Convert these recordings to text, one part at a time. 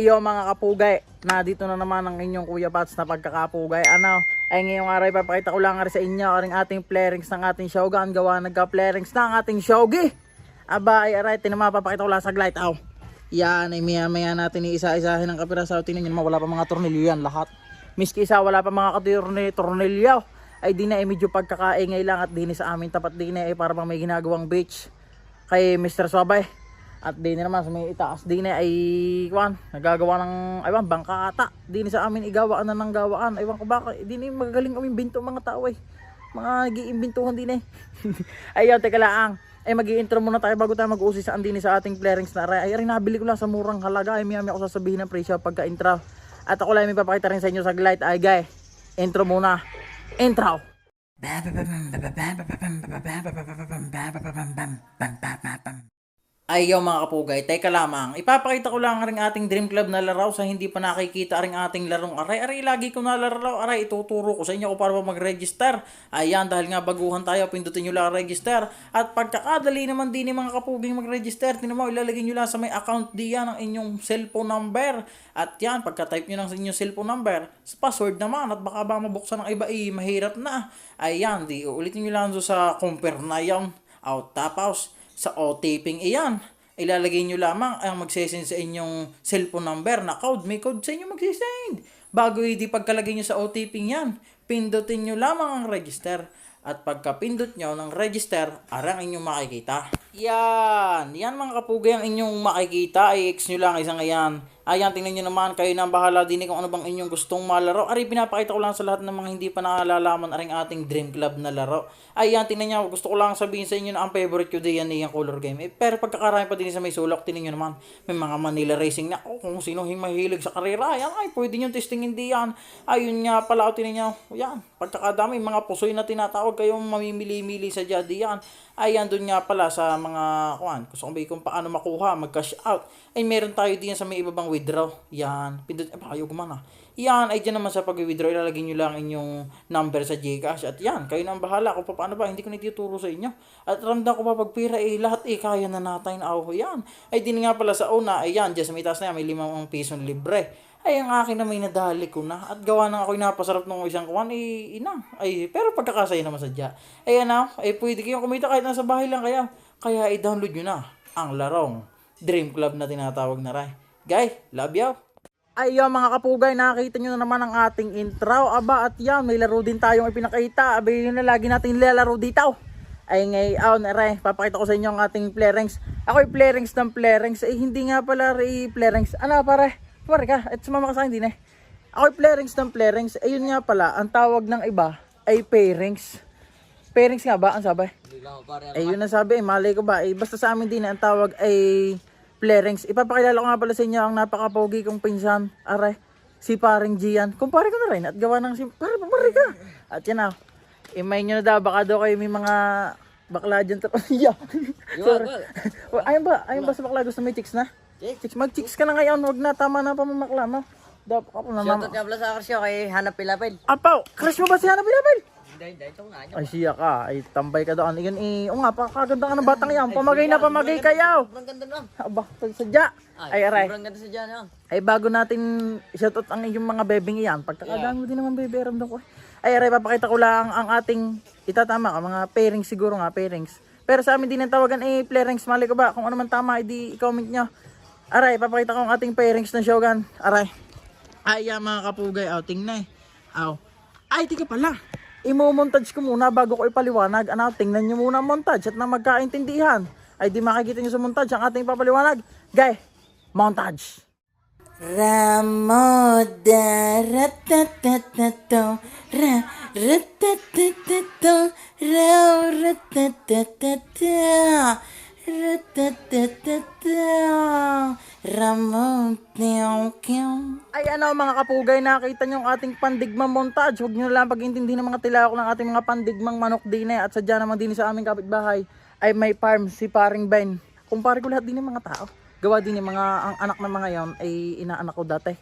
Iyo mga kapugay, na dito na naman ang inyong Kuya Pats na pagkakapugay. Ano, ay ngayong araw ipapakita ko lang rin sa inyo ang ating flarings ng ating shogun. Gawa nagka-flarings na ang ating shogi. Aba, ay aray, tinama papakita ko lang sa glide. Aw. Yan, ay maya maya natin iisa-isahin ng kapirasaw. Tingnan nyo naman, wala pa mga tornilyo yan lahat. Miski isa, wala pa mga katornilyo. tornilyo. Ay di na ay medyo pagkakaingay lang at di sa amin tapat di na ay para bang may ginagawang beach kay Mr. Swabay. At di na naman sa may itaas di na ay kwan, nagagawa ng aywan bangka ata. Di na sa amin igawaan na ng gawaan. Aywan ko baka di na magagaling kami binto mga tao eh. Mga nag-iimbintuhan din eh. Ayun, teka lang. Ay mag intro muna tayo bago tayo mag-usi sa andini sa ating flarings na. Ay rin nabili ko lang sa murang halaga. Ay miyami ako sasabihin ng presyo pagka intro. At ako lang may papakita rin sa inyo sa glide. Ay guy, intro muna. Intro. Ayaw mga kapugay, teka lamang. Ipapakita ko lang rin ating Dream Club na laraw sa hindi pa nakikita rin ating larong aray. Aray, lagi ko na laraw. Aray, ituturo ko sa inyo kung para ba mag-register. Ayan, dahil nga baguhan tayo, pindutin nyo lang register. At pagkakadali naman din ng mga kapuging mag-register, tinan mo, ilalagay nyo lang sa may account diyan ang inyong cellphone number. At yan, pagka-type nyo lang sa inyong cellphone number, sa password naman, at baka ba mabuksan ng iba, eh, mahirap na. Ayan, di, ulitin nyo lang sa compare na yan. Out tapos sa OTPing iyan. Ilalagay nyo lamang ang magsesend sa inyong cellphone number na code. May code sa inyo magsesend. Bago hindi pagkalagay nyo sa OTPing yan, pindutin nyo lamang ang register. At pagka pindot nyo ng register, arang inyong makikita. Yan! Yan mga kapugay ang inyong makikita. Ay X nyo lang isang ayan. Ayan, tingnan nyo naman. Kayo na ang bahala din kung ano bang inyong gustong malaro. Ari, pinapakita ko lang sa lahat ng mga hindi pa nakalalaman aring ating Dream Club na laro. Ayan, tingnan nyo. Gusto ko lang sabihin sa inyo na ang favorite ko din yan yung color game. Eh, pero pagkakarami pa din sa may sulok, tingnan nyo naman. May mga Manila Racing na. Oh, kung sino mahilig sa karera. Ayan, ay, pwede nyo testingin di yan. Ayun nga pala, o tingnan nyo. Ayan, pagkakadami, mga pusoy na tinatawag kayong mamimili-mili sa jadi yan. Ayan, doon nga pala sa mga, kuhan, gusto kong kung paano makuha, mag-cash out. Ay, meron tayo din sa may ibabang withdraw. Yan, pindot, eh, ayaw gumana. Yan, ay dyan naman sa pag-withdraw, ilalagay nyo lang inyong number sa Gcash. At yan, kayo na ang bahala kung paano ba, hindi ko nituturo sa inyo. At ramdam ko pa pag pira, eh, lahat eh, kaya na natin. Oh, yan. Ay, din nga pala sa una, ay yan, dyan sa may taas na yan, may limang pisong libre ay ang akin na may nadali ko na at gawa na ako'y napasarap ng isang kuwan ay ina ay pero pagkakasaya naman sadya ay ano ay pwede kayong kumita kahit nasa bahay lang kaya kaya i-download nyo na ang larong Dream Club na tinatawag na ray guys love you Ayo mga kapugay, nakita nyo na naman ang ating intro. Aba at yan, may laro din tayong ipinakita. Abay yun na lagi natin nilalaro dito. Ay ngayon, re, papakita ko sa inyo ang ating flarings. Ako'y flarings ng flarings. Eh hindi nga pala re flarings. Ano pare? Pare ka, at sumama ka sa akin din eh. Ako'y flarings ng flarings. Ayun nga pala, ang tawag ng iba ay pairings. Pairings nga ba? Ang sabi? Ayun ang sabi, eh, malay ko ba? Eh, basta sa amin din ang tawag ay flarings. Ipapakilala ko nga pala sa inyo ang napakapogi kong pinsan. Aray, si paring Gian. Kumpare ko na rin at gawa ng si... Pare, pare ka. At yan na. Imay nyo na daw, baka daw kayo may mga bakla dyan. yeah. Sorry. Ayun ba? Ayun ba sa bakla gusto may chicks na? Chicks, mag-chicks ka na ngayon. Wag na, tama na pamamakla mo. Dapat ako na. Shoutout nga pala sa Karsyo kay Hanap Pilapil. Apaw, crush mo ba si Hana Bilabel? Hindi, hindi. Ito nga. Ay siya ka, ay tambay ka doon. Iyon eh, o nga, pakaganda ka ng batang yan. Pamagay na pamagay kayo. Sobrang ganda lang. Aba, sadya. Ay, aray. Sobrang ganda sa dyan yan. Ay bago natin shoutout ang inyong mga bebing iyan. Pagkakadaan mo din naman bebe, ramdam ko. Ay aray, papakita ko lang ang ating itatama ka, mga pairings siguro nga, pairings. Pero sa amin din ang tawagan eh, pairings, mali ko ba? Kung ano man tama, edi i-comment nyo. Aray, papakita ko ang ating pairings ng Shogun. Aray. Ay, ah, mga kapugay, aw, tingnan eh. Aw. Ay, tika pala. Imo-montage ko muna bago ko ipaliwanag. Ano, tingnan nyo muna ang montage at na magkaintindihan. Ay, di makikita nyo sa montage ang ating papaliwanag. Gay, montage. Ramoda ratatatato ra ratatatato ra ratatata ratatata Ramon Ay ano mga kapugay, nakita nyo ang ating pandigmang montage. Huwag nyo lang pag-intindi ng mga tilako ng ating mga pandigmang manok din. At sadya naman din sa aming kapitbahay ay may farm si paring Ben. Kumpare ko lahat din ng mga tao. Gawa din yung mga ang anak ng mga yon ay inaanak ko dati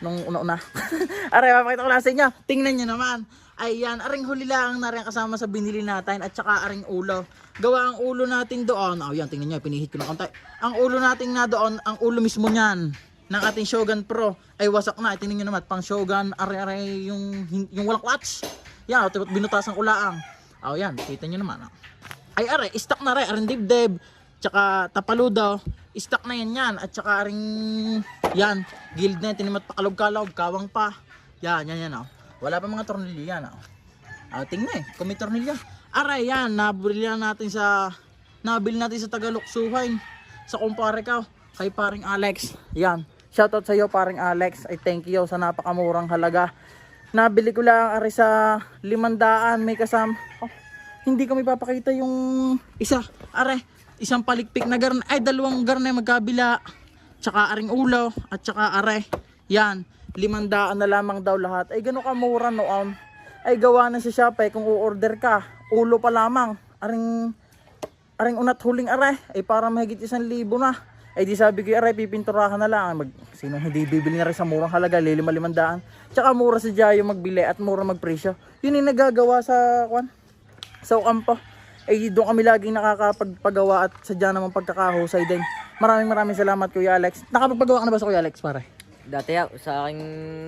nung una-una. Aray, papakita ko lang sa inyo. Tingnan nyo naman. Ayan, aring huli lang na rin kasama sa binili natin at saka aring ulo. Gawa ang ulo natin doon. Oh, yan, tingnan nyo, pinihit ko ng konti. Ang ulo natin na doon, ang ulo mismo niyan. ng ating Shogun Pro ay wasak na. Tingnan nyo naman, pang Shogun, are-are yung, yung walang clutch. Yan, yeah, binutasan ko laang. Oh, yan, kita nyo naman. Oh. Ay, are, stock na rin, aring dibdib, tsaka tapaludo, stock na yan yan, at tsaka aring, yan, guild na yan, tinimat pa kalog-kalog, kawang pa. Yan, yan, yan, oh. Wala pa mga tornilyo yan, oh. Ah, tingnan eh, kung may tornilyo. Aray, yan, nabili na natin sa, nabili natin sa Tagaluksuhan, sa kumpare ka, kay paring Alex. Yan, shoutout sa iyo paring Alex. I thank you sa napakamurang halaga. Nabili ko lang ari sa limandaan, may kasam. Oh, hindi ko may papakita yung isa. Are, isang palikpik na garne, ay dalawang garne magkabila. Tsaka aring ulo, at tsaka are. Yan, limandaan na lamang daw lahat. Ay gano'n kamura noon. Ay gawa na sa Shopee kung u-order ka. Ulo pa lamang. Aring aring unat huling are ay para mahigit isang libo na. Ay di sabi ko aray pipinturahan na lang. Mag, sino hindi bibili na rin sa murang halaga, lilima limandaan. Tsaka mura si Jayo magbili at mura magpresyo. Yun yung nagagawa sa kwan. Sa kampo. Ay doon kami laging nakakapagpagawa at sadya naman pagkakahusay din. Maraming maraming salamat Kuya Alex. Nakapagpagawa ka na ba sa Kuya Alex pare? Dati ha, sa aking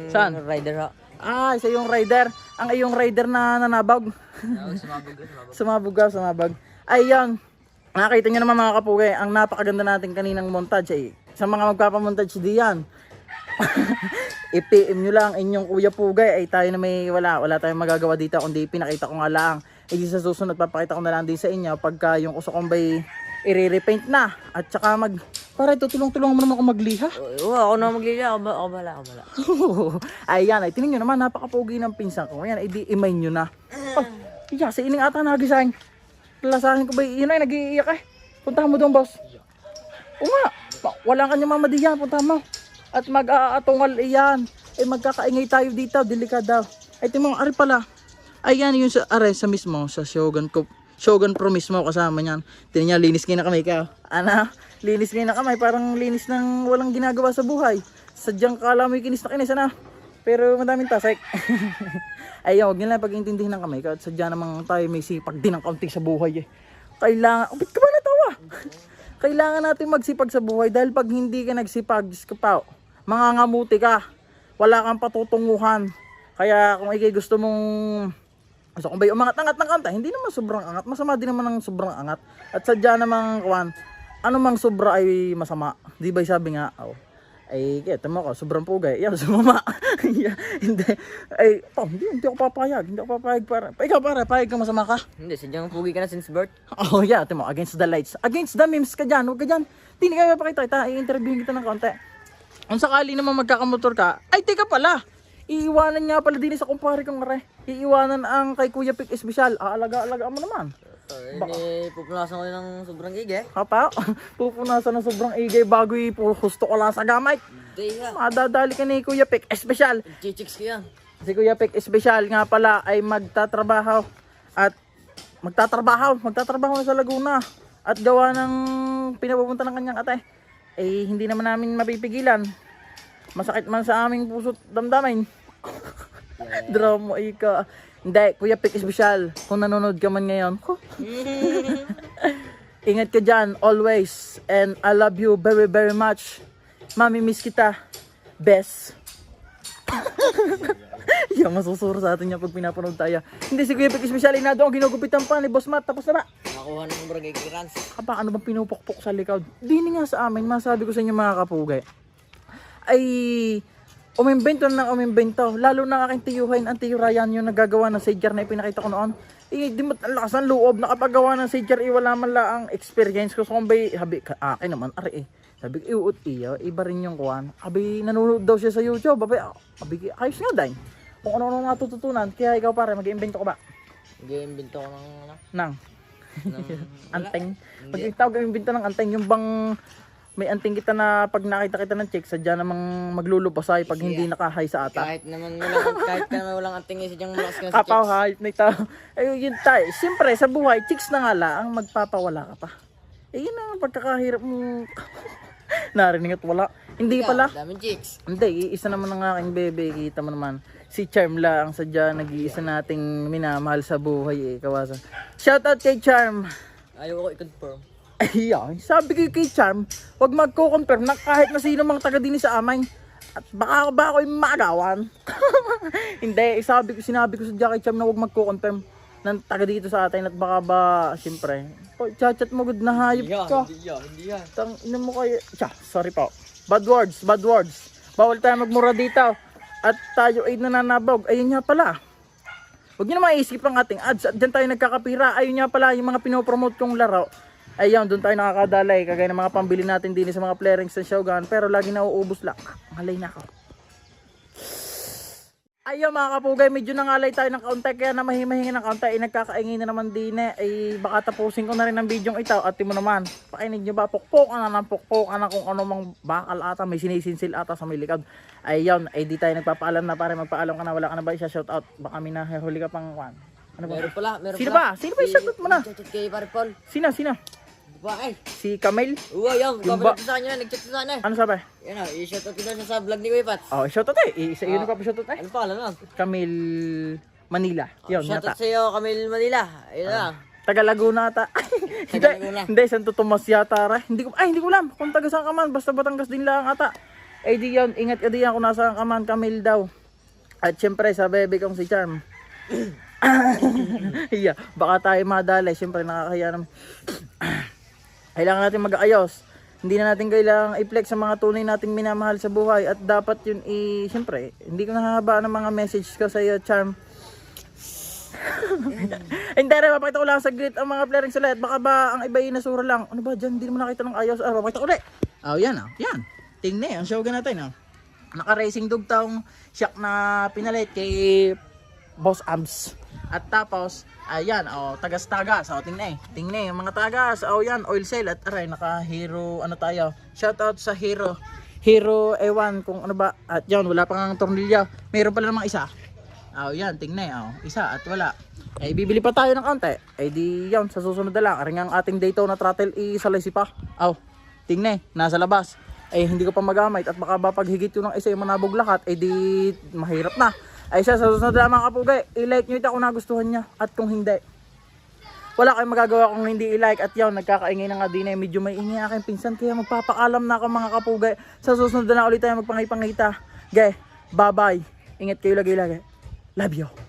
Saan? rider ha. Ah, isa yung rider. Ang iyong rider na nanabag. Sumabog ka, sumabog. sumabog ka, sumabog. Ayun. Nakita nyo naman mga kapugay, ang napakaganda natin kaninang montage ay sa mga magpapamontage diyan. I-PM nyo lang inyong kuya pugay ay tayo na may wala, wala tayong magagawa dito kundi pinakita ko nga lang. Eh di sa susunod papakita ko na lang din sa inyo pagka yung uso kong bay i-repaint na at saka mag para tutulong-tulong mo naman ako magliha. Oo, ako na maglila. Ako, ba, ako bala, ako bala. Ayan, ay tingnan nyo naman, napakapogi ng pinsan ko. Ayan, ay di imay nyo na. Oh, iya, si ining ata nagisahin. Lalasahin ko ba, yun ay nag-iiyak eh. Puntahan mo doon, boss. O nga, wala kanyang mama diyan, puntahan mo. At mag-aatungal iyan. Eh magkakaingay tayo dito, delikado. Ay tingnan mo, ari pala. Ayan, yun sa, are, sa mismo, sa Shogun ko. Shogun Pro mismo kasama niyan. Tingnan niya, linis kayo na kamay ka. Ana, linis kayo na kamay. Parang linis ng walang ginagawa sa buhay. Sadyang kala mo yung kinis na kinis, ana. Pero madaming tasek. Ayaw, huwag nila pag-intindihin ng kamay ka. At sadya namang tayo may sipag din ng kaunti sa buhay eh. Kailangan, oh, ba't ka ba natawa? Kailangan natin magsipag sa buhay dahil pag hindi ka nagsipag, ko pa, mangangamuti ka. Wala kang patutunguhan. Kaya kung ikay gusto mong So kung ba umangat-angat ng kanta, hindi naman sobrang angat. Masama din naman ng sobrang angat. At sadya namang kuwan, ano mang sobra ay masama. Di ba sabi nga, oh, ay kaya tama ko, sobrang pugay. Yan, sumama. Yeah, hindi. Ay, oh, hindi, hindi ako papayag. Hindi ako papayag para. Pa, ikaw para, payag ka masama ka. Hindi, sadyang pugi ka na since birth. Oh yeah, timo, against the lights. Against the memes ka dyan, huwag ka dyan. Hindi ka mapakita, kita, i-interviewin kita ng konti. Kung sakali naman magkakamotor ka, ay teka pala. Iiwanan nga pala din sa kumpare kong re. Iiwanan ang kay Kuya Pik Espesyal. Aalaga-alaga mo naman. So, hindi, pupunasan ko ng sobrang gig eh. Kapa, pupunasan ng sobrang igay bago ipuhusto ko lang sa gamay. Hindi. Madadali ka ni Kuya Pik Espesyal. Chichicks ko yan. Si Kuya Pik Espesyal nga pala ay magtatrabaho at magtatrabaho, magtatrabaho na sa Laguna at gawa ng pinapupunta ng kanyang ate. Eh hindi naman namin mapipigilan. Masakit man sa aming puso't damdamin. Drama ika. Hindi, Kuya Pik Espesyal, kung nanonood ka man ngayon, ingat ka dyan, always. And I love you very, very much. Mami, miss kita. Best. Yung masusuro sa atin niya pag pinapanood tayo. Hindi si Kuya Pik Espesyal, inado ang ginugupitan pa ni Boss Matt. Tapos na ba? Nakakuha ng gig runs. Aba, ano bang pinupukpok sa likod? Di nga sa amin, masabi ko sa inyo mga kapugay. Ay, umimbento na ng umimbento. Lalo na aking tiyuhin, ang tiyo Ryan yung nagagawa ng Sager na ipinakita ko noon. Eh, di mo ang lakas ng loob, nakapagawa ng Sager, eh, wala man lang ang experience ko. So, kung ba'y, habi, ka, akin naman, ari eh. Sabi ko, iuot iyo, iba rin yung kuwan. Abi, nanonood daw siya sa YouTube. Abi, abi, ayos nga dahil. Kung ano-ano nga tututunan. Kaya ikaw pare, mag-iimbento ka ba? Nag-iimbento ko ng ano. Nang, ng, anteng. Pag tawag ang binta ng anteng, yung bang may anting kita na pag nakita kita ng chick, sadya namang maglulupasay pag hindi nakahay sa ata. kahit naman walang, kahit ka naman walang anting eh, sadyang malakas ka sa Apaw chicks. hype na ito. Ay, yun tayo. Siyempre, sa buhay, chicks na nga lang, ang magpapawala ka pa. Eh, yun ang pagkakahirap mo. Narinig at wala. Hindi Ikaw, pala. Daming chicks. Hindi, isa naman ng aking bebe, kita mo naman. Si Charm la ang sadya nag-iisa nating minamahal sa buhay eh, kawasan. Shoutout kay Charm. Ayaw ko i-confirm. Ayan, sabi ko kay Charm, wag magko-confirm na kahit na sino mang taga din sa amay. At baka ba ako'y magawan? Hindi, sabi ko, sinabi ko sa Jackie Charm na wag magko-confirm ng taga dito sa atin at baka ba, siyempre, oh, chat mo good na hayop Hindi yan, ka. hindi yan, hindi yan. Tang ina mo kayo. Tsa, sorry po. Bad words, bad words. Bawal tayo magmura dito. At tayo ay nananabog. Ayun nga pala. Huwag niyo naman isip ang ating ads. At dyan tayo nagkakapira. Ayun nga pala, yung mga pinopromote kong laro. Ayun, doon tayo nakakadalay. Kagaya ng mga pambili natin din sa mga playerings sa Shogun. Pero lagi nauubos lang. Malay na ako. Ayun mga kapugay, medyo nangalay tayo ng kaunti kaya na mahimahingi ng kaunti ay nagkakaingin na naman din eh. Ay baka tapusin ko na rin ang video ito at mo naman. Pakinig nyo ba? Pukpukan na ng pukpukan na kung ano mang bakal ata, may sinisinsil ata sa may likod. Ayun, ay di tayo nagpapaalam na para magpaalam ka na. Wala ka na ba isa shout out? Baka may nahuli ka pang kwan. Ano ba? Meron pala, meron Sino pala. ba? Sino ba yung shoutout mo na? Kay pare Paul. Sino? Sino? Ba eh. Si Kamel? Uwa. Yung Babalik ba- sa kanya, nag-chat sa kanya. Ano sabi? Yan o, i-shoutout ko na sa vlog ni Kuya Pat. Oh, shout out eh. Isa yun Ah. pa shoutout eh. Ano pa, alam lang. Kamil Manila. Yun, Shoutout yata. sa iyo, Camille Manila. Ayun lang. Taga Laguna ata. hindi, Taga Laguna. hindi, Santo Tomas yata ra. Hindi ko, ay, hindi ko alam kung taga saan ka man. Basta Batangas din lang ata. Eh di yan, ingat ka diyan kung nasaan ka man, Camille daw. At syempre sa bebe kong si Charm. Iya, baka tayo madalay. Syempre nakakahiya naman. kailangan natin mag-ayos. Hindi na natin kailangang i-flex sa mga tunay nating minamahal sa buhay at dapat yun i syempre, hindi ko nahahabaan ng mga message ko sa iyo, Charm. Hindi rin, mapakita ko lang sa grid ang mga playering sila at baka ba ang iba ay nasura lang. Ano ba dyan? Hindi naman nakita ng ayos. Ah, mapakita ko ulit. Oh, yan ah. Yan. Tingnan ang shogun natin ah. Naka-racing dog tong shock na pinalit kay Boss Abs. At tapos, ayan, oh, tagas-tagas. Oh, tingnan eh. Tingnan yung mga tagas. Oh, yan, oil cell. At aray, naka-hero, ano tayo. Shoutout sa hero. Hero, ewan kung ano ba. At yan, wala pang ang tornilyo. Meron pala namang isa. Oh, yan, tingnan eh. Oh, isa at wala. Eh, bibili pa tayo ng kaunti. Eh, di yan, sa susunod na lang. Aring ang ating Daytona throttle isalay si pa. Oh, tingnan eh, nasa labas. Eh, hindi ko pa magamit at baka ba paghigit yun ng isa yung manabog lahat, eh di mahirap na. Ay sa susunod na mga kapugay, i-like nyo ito kung nagustuhan niya at kung hindi. Wala kayong magagawa kung hindi i-like at yun, nagkakaingay na nga din eh, medyo may ingay aking pinsan kaya magpapaalam na ako mga kapugay. Sa susunod na ulit tayo magpangipangita. Gay, bye bye. Ingat kayo lagi-lagi. Love you.